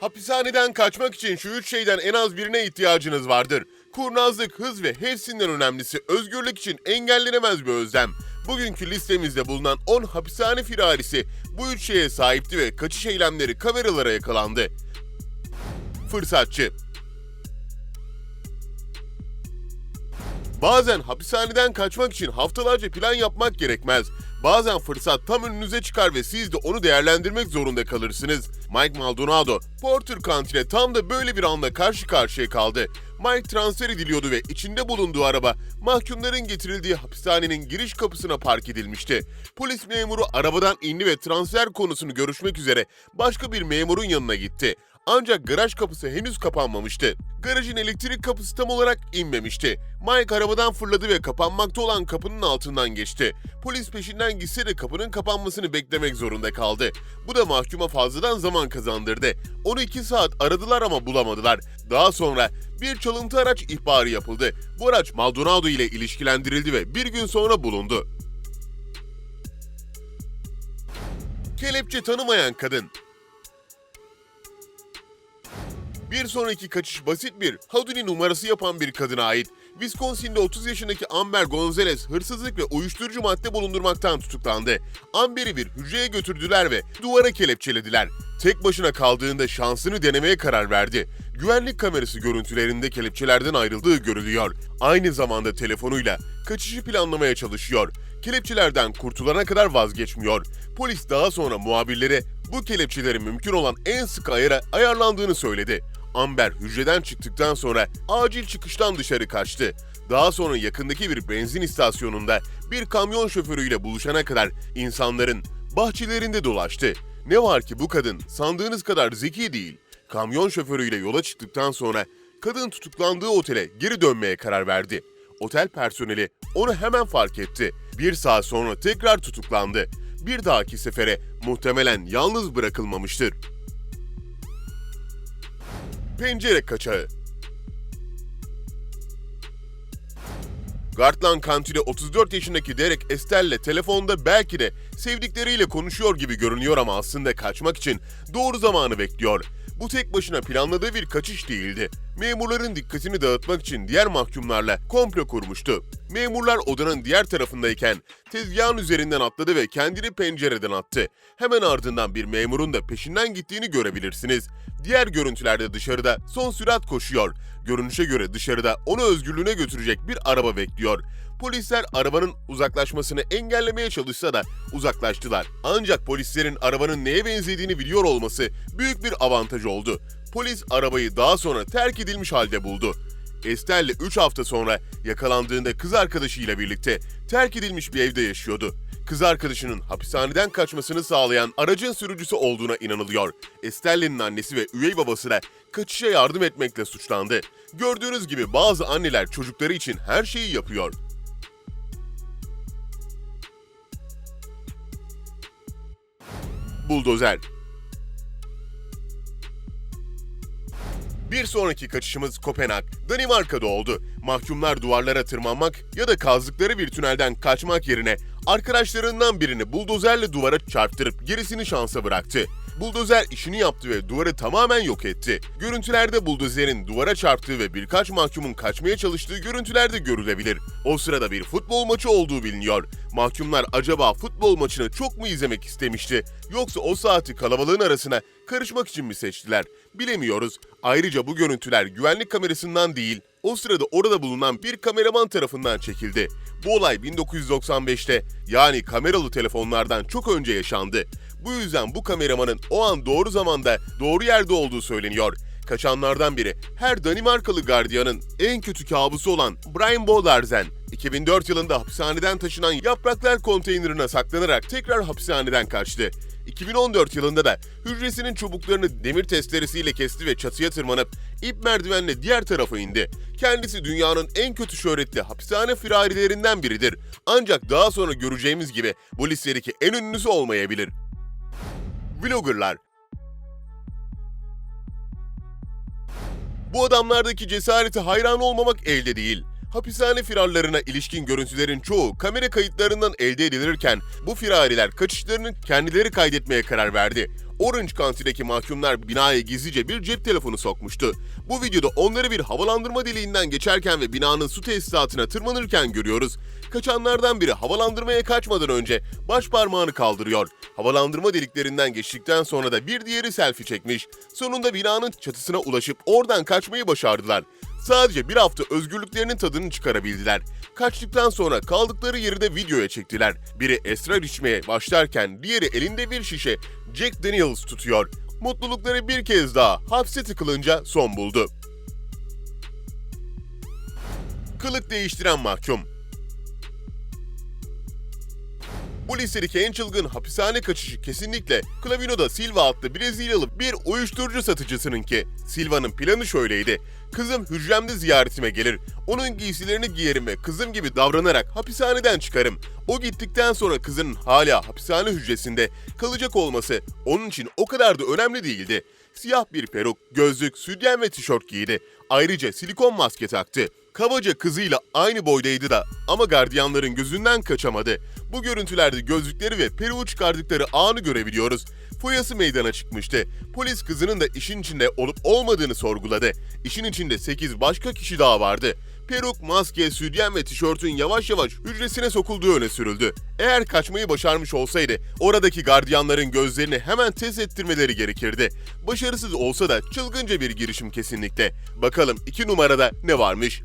Hapishaneden kaçmak için şu üç şeyden en az birine ihtiyacınız vardır. Kurnazlık, hız ve hepsinden önemlisi özgürlük için engellenemez bir özlem. Bugünkü listemizde bulunan 10 hapishane firarisi bu üç şeye sahipti ve kaçış eylemleri kameralara yakalandı. Fırsatçı Bazen hapishaneden kaçmak için haftalarca plan yapmak gerekmez. Bazen fırsat tam önünüze çıkar ve siz de onu değerlendirmek zorunda kalırsınız. Mike Maldonado, Porter kantine tam da böyle bir anda karşı karşıya kaldı. Mike transfer ediliyordu ve içinde bulunduğu araba mahkumların getirildiği hapishanenin giriş kapısına park edilmişti. Polis memuru arabadan indi ve transfer konusunu görüşmek üzere başka bir memurun yanına gitti. Ancak garaj kapısı henüz kapanmamıştı. Garajın elektrik kapısı tam olarak inmemişti. Mike arabadan fırladı ve kapanmakta olan kapının altından geçti. Polis peşinden gitse de kapının kapanmasını beklemek zorunda kaldı. Bu da mahkuma fazladan zaman kazandırdı. Onu iki saat aradılar ama bulamadılar. Daha sonra bir çalıntı araç ihbarı yapıldı. Bu araç Maldonado ile ilişkilendirildi ve bir gün sonra bulundu. Kelepçe tanımayan kadın Bir sonraki kaçış basit bir Houdini numarası yapan bir kadına ait. Wisconsin'de 30 yaşındaki Amber Gonzalez hırsızlık ve uyuşturucu madde bulundurmaktan tutuklandı. Amber'i bir hücreye götürdüler ve duvara kelepçelediler. Tek başına kaldığında şansını denemeye karar verdi. Güvenlik kamerası görüntülerinde kelepçelerden ayrıldığı görülüyor. Aynı zamanda telefonuyla kaçışı planlamaya çalışıyor. Kelepçelerden kurtulana kadar vazgeçmiyor. Polis daha sonra muhabirlere bu kelepçelerin mümkün olan en sık ayara ayarlandığını söyledi. Amber hücreden çıktıktan sonra acil çıkıştan dışarı kaçtı. Daha sonra yakındaki bir benzin istasyonunda bir kamyon şoförüyle buluşana kadar insanların bahçelerinde dolaştı. Ne var ki bu kadın sandığınız kadar zeki değil. Kamyon şoförüyle yola çıktıktan sonra kadın tutuklandığı otele geri dönmeye karar verdi. Otel personeli onu hemen fark etti. Bir saat sonra tekrar tutuklandı. Bir dahaki sefere muhtemelen yalnız bırakılmamıştır. Pencere kaçağı Gartland kantine 34 yaşındaki Derek Estell'le telefonda belki de sevdikleriyle konuşuyor gibi görünüyor ama aslında kaçmak için doğru zamanı bekliyor. Bu tek başına planladığı bir kaçış değildi. Memurların dikkatini dağıtmak için diğer mahkumlarla komplo kurmuştu. Memurlar odanın diğer tarafındayken tezgahın üzerinden atladı ve kendini pencereden attı. Hemen ardından bir memurun da peşinden gittiğini görebilirsiniz. Diğer görüntülerde dışarıda son sürat koşuyor. Görünüşe göre dışarıda onu özgürlüğüne götürecek bir araba bekliyor. Polisler arabanın uzaklaşmasını engellemeye çalışsa da uzaklaştılar. Ancak polislerin arabanın neye benzediğini biliyor olması büyük bir avantaj oldu. Polis arabayı daha sonra terk edilmiş halde buldu. Estell'le 3 hafta sonra yakalandığında kız arkadaşıyla birlikte terk edilmiş bir evde yaşıyordu. Kız arkadaşının hapishaneden kaçmasını sağlayan aracın sürücüsü olduğuna inanılıyor. Estelle'nin annesi ve üvey babası da kaçışa yardım etmekle suçlandı. Gördüğünüz gibi bazı anneler çocukları için her şeyi yapıyor. Buldozer Bir sonraki kaçışımız Kopenhag, Danimarka'da oldu. Mahkumlar duvarlara tırmanmak ya da kazdıkları bir tünelden kaçmak yerine arkadaşlarından birini buldozerle duvara çarptırıp gerisini şansa bıraktı. Buldozer işini yaptı ve duvarı tamamen yok etti. Görüntülerde buldozerin duvara çarptığı ve birkaç mahkumun kaçmaya çalıştığı görüntülerde görülebilir. O sırada bir futbol maçı olduğu biliniyor. Mahkumlar acaba futbol maçını çok mu izlemek istemişti yoksa o saati kalabalığın arasına karışmak için mi seçtiler? Bilemiyoruz. Ayrıca bu görüntüler güvenlik kamerasından değil, o sırada orada bulunan bir kameraman tarafından çekildi. Bu olay 1995'te yani kameralı telefonlardan çok önce yaşandı. Bu yüzden bu kameramanın o an doğru zamanda doğru yerde olduğu söyleniyor. Kaçanlardan biri her Danimarkalı gardiyanın en kötü kabusu olan Brian Bolarzen. 2004 yılında hapishaneden taşınan yapraklar konteynerine saklanarak tekrar hapishaneden kaçtı. 2014 yılında da hücresinin çubuklarını demir testeresiyle kesti ve çatıya tırmanıp ip merdivenle diğer tarafa indi. Kendisi dünyanın en kötü şöhretli hapishane firarilerinden biridir. Ancak daha sonra göreceğimiz gibi bu listedeki en ünlüsü olmayabilir. Vloggerlar Bu adamlardaki cesareti hayran olmamak elde değil. Hapishane firarlarına ilişkin görüntülerin çoğu kamera kayıtlarından elde edilirken bu firariler kaçışlarını kendileri kaydetmeye karar verdi. Orange County'deki mahkumlar binaya gizlice bir cep telefonu sokmuştu. Bu videoda onları bir havalandırma deliğinden geçerken ve binanın su tesisatına tırmanırken görüyoruz. Kaçanlardan biri havalandırmaya kaçmadan önce baş parmağını kaldırıyor. Havalandırma deliklerinden geçtikten sonra da bir diğeri selfie çekmiş. Sonunda binanın çatısına ulaşıp oradan kaçmayı başardılar. Sadece bir hafta özgürlüklerinin tadını çıkarabildiler. Kaçtıktan sonra kaldıkları yeri de videoya çektiler. Biri esrar içmeye başlarken diğeri elinde bir şişe Jack Daniels tutuyor. Mutlulukları bir kez daha hapse tıkılınca son buldu. Kılık değiştiren mahkum Bu listedeki en çılgın hapishane kaçışı kesinlikle Clavino da Silva adlı Brezilyalı bir uyuşturucu satıcısınınki. Silva'nın planı şöyleydi. Kızım hücremde ziyaretime gelir. Onun giysilerini giyerim ve kızım gibi davranarak hapishaneden çıkarım. O gittikten sonra kızının hala hapishane hücresinde kalacak olması onun için o kadar da önemli değildi. Siyah bir peruk, gözlük, sütyen ve tişört giydi. Ayrıca silikon maske taktı. Kabaca kızıyla aynı boydaydı da ama gardiyanların gözünden kaçamadı. Bu görüntülerde gözlükleri ve peruğu çıkardıkları anı görebiliyoruz. Foyası meydana çıkmıştı. Polis kızının da işin içinde olup olmadığını sorguladı. İşin içinde 8 başka kişi daha vardı. Peruk, maske, sütyen ve tişörtün yavaş yavaş hücresine sokulduğu öne sürüldü. Eğer kaçmayı başarmış olsaydı oradaki gardiyanların gözlerini hemen test ettirmeleri gerekirdi. Başarısız olsa da çılgınca bir girişim kesinlikle. Bakalım 2 numarada ne varmış?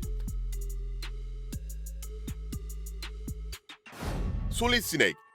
Solid Snake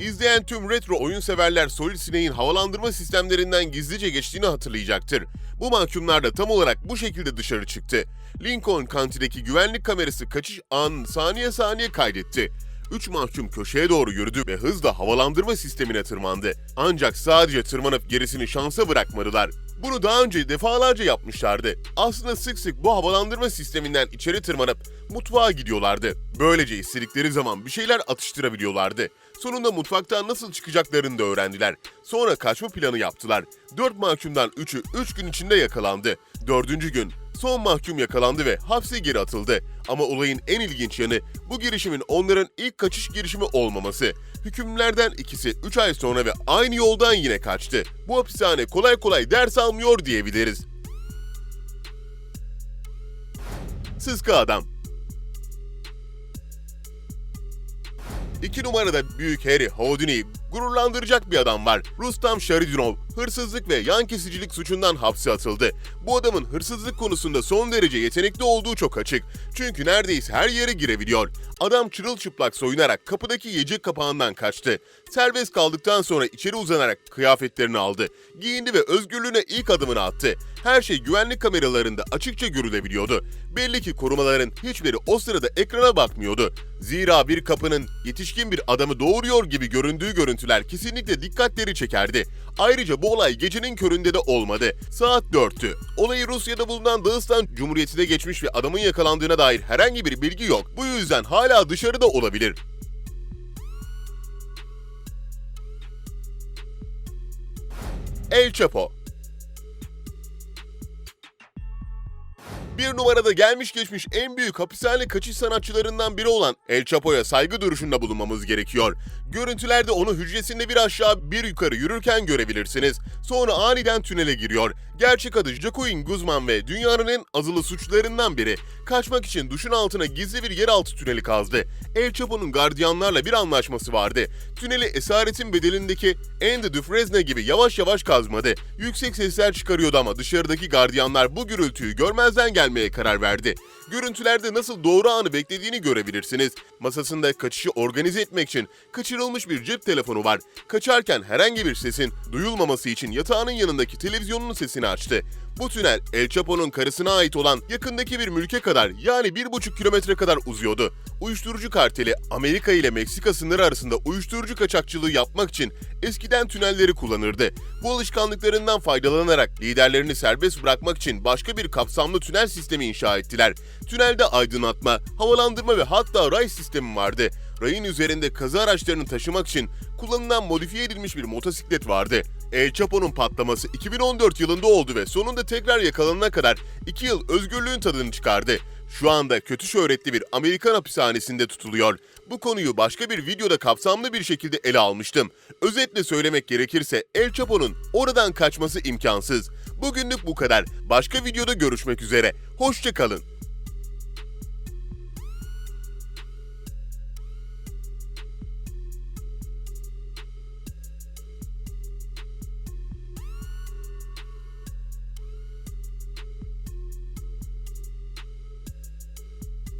İzleyen tüm retro oyun severler Solid Snake'in havalandırma sistemlerinden gizlice geçtiğini hatırlayacaktır. Bu mahkumlar da tam olarak bu şekilde dışarı çıktı. Lincoln County'deki güvenlik kamerası kaçış anını saniye saniye kaydetti. Üç mahkum köşeye doğru yürüdü ve hızla havalandırma sistemine tırmandı. Ancak sadece tırmanıp gerisini şansa bırakmadılar. Bunu daha önce defalarca yapmışlardı. Aslında sık sık bu havalandırma sisteminden içeri tırmanıp mutfağa gidiyorlardı. Böylece istedikleri zaman bir şeyler atıştırabiliyorlardı. Sonunda mutfaktan nasıl çıkacaklarını da öğrendiler. Sonra kaçma planı yaptılar. Dört mahkumdan üçü üç gün içinde yakalandı. Dördüncü gün son mahkum yakalandı ve hapse geri atıldı. Ama olayın en ilginç yanı bu girişimin onların ilk kaçış girişimi olmaması. Hükümlülerden ikisi 3 ay sonra ve aynı yoldan yine kaçtı. Bu hapishane kolay kolay ders almıyor diyebiliriz. Sıska Adam 2 numarada Büyük Harry Houdini'yi gururlandıracak bir adam var. Rustam Sharidinov hırsızlık ve yan kesicilik suçundan hapse atıldı. Bu adamın hırsızlık konusunda son derece yetenekli olduğu çok açık. Çünkü neredeyse her yere girebiliyor. Adam çırılçıplak soyunarak kapıdaki yiyecek kapağından kaçtı. Serbest kaldıktan sonra içeri uzanarak kıyafetlerini aldı. Giyindi ve özgürlüğüne ilk adımını attı. Her şey güvenlik kameralarında açıkça görülebiliyordu. Belli ki korumaların hiçbiri o sırada ekrana bakmıyordu. Zira bir kapının yetişkin bir adamı doğuruyor gibi göründüğü görüntüler kesinlikle dikkatleri çekerdi. Ayrıca bu olay gecenin köründe de olmadı. Saat 4'tü. Olayı Rusya'da bulunan Dağıstan Cumhuriyeti'ne geçmiş ve adamın yakalandığına dair herhangi bir bilgi yok. Bu yüzden hala dışarıda olabilir. El Chapo Bir numarada gelmiş geçmiş en büyük hapishane kaçış sanatçılarından biri olan El Chapo'ya saygı duruşunda bulunmamız gerekiyor. Görüntülerde onu hücresinde bir aşağı bir yukarı yürürken görebilirsiniz. Sonra aniden tünele giriyor. Gerçek adı Joaquin Guzman ve dünyanın en azılı suçlularından biri. Kaçmak için duşun altına gizli bir yeraltı tüneli kazdı. El Chapo'nun gardiyanlarla bir anlaşması vardı. Tüneli esaretin bedelindeki Andy Dufresne gibi yavaş yavaş kazmadı. Yüksek sesler çıkarıyordu ama dışarıdaki gardiyanlar bu gürültüyü görmezden gelmeye karar verdi. Görüntülerde nasıl doğru anı beklediğini görebilirsiniz. Masasında kaçışı organize etmek için kaçırılmış bir cep telefonu var. Kaçarken herhangi bir sesin duyulmaması için yatağının yanındaki televizyonun sesini açtı. Bu tünel El Chapo'nun karısına ait olan yakındaki bir mülke kadar yani bir buçuk kilometre kadar uzuyordu. Uyuşturucu karteli Amerika ile Meksika sınırı arasında uyuşturucu kaçakçılığı yapmak için eskiden tünelleri kullanırdı. Bu alışkanlıklarından faydalanarak liderlerini serbest bırakmak için başka bir kapsamlı tünel sistemi inşa ettiler. Tünelde aydınlatma, havalandırma ve hatta ray sistemi vardı. Rayın üzerinde kazı araçlarını taşımak için kullanılan modifiye edilmiş bir motosiklet vardı. El Chapo'nun patlaması 2014 yılında oldu ve sonunda tekrar yakalanana kadar 2 yıl özgürlüğün tadını çıkardı. Şu anda kötü şöhretli bir Amerikan hapishanesinde tutuluyor. Bu konuyu başka bir videoda kapsamlı bir şekilde ele almıştım. Özetle söylemek gerekirse El Chapo'nun oradan kaçması imkansız. Bugünlük bu kadar. Başka videoda görüşmek üzere. Hoşçakalın.